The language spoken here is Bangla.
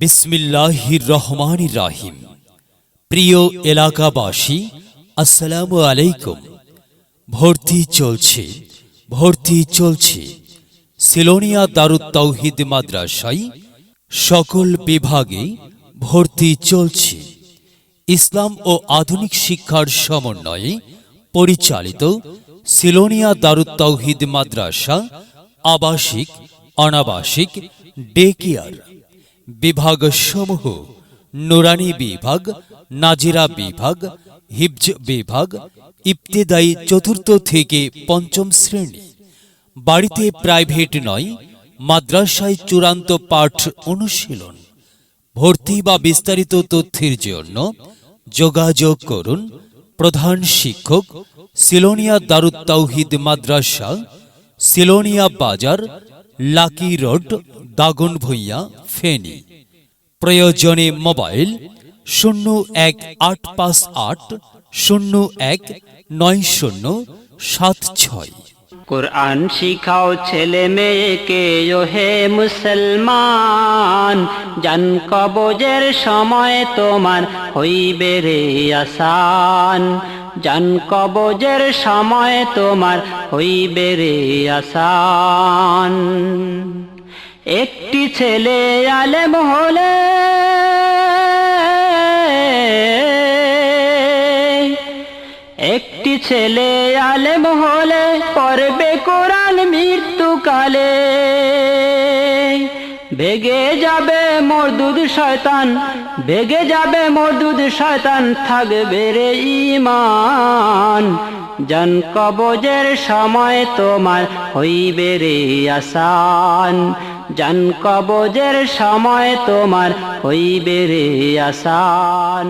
বিসমিল্লাহির রহমান রাহিম। প্রিয় এলাকাবাসী, আসসালামু আলাইকুম। ভর্তি চলছে ভর্তি চলছে। সিলোনিয়া দারুত তৌহিদ মাদ্রাসায় সকল বিভাগে ভর্তি চলছে। ইসলাম ও আধুনিক শিক্ষার সমন্বয়ে পরিচালিত সিলোনিয়া দারুত তৌহিদ মাদ্রাসা আবাসিক, অনাবাসিক, ডে কেয়ার। বিভাগসমূহ নুরানি বিভাগ, নাজিরা বিভাগ, হিবজ বিভাগ ইবতেদায়ী চতুর্থ থেকে পঞ্চম শ্রেণি। বাড়িতে প্রাইভেট নয়, মাদ্রাসায় চূড়ান্ত পাঠ অনুশীলন। ভর্তি বা বিস্তারিত তথ্যের জন্য যোগাযোগ করুন প্রধান শিক্ষক, সিলোনিয়া দারুত তাওহিদ মাদ্রাসা, সিলোনিয়া বাজার, লাকি রোড দাগন ভুইয়া ফেনী। প্রয়োজনে মোবাইল শূন্য এক আট পাঁচ আট, শূন্য এক নয় শূন্য সাত ছয়। কোরআন শিখাও ছেলে মেয়েকে হে মুসলমান, জান কবজের সময় তোমার হইবে রে আসান। জান কবজের সময় তোমার হইবে রে আসান। একটি ছেলে আলেম হলে একটি ছেলে আলেম হলে পড়বে কোরআন মৃত্যুকালে। বেগে যাবে মরদুদ শয়তান বেগে যাবে মরদুদ শয়তান, থাকবে রে ইমান জন কবজের সময় তোমার হইবে রে আসান। জন কবজের সময় তোমার হইবে রে আসান।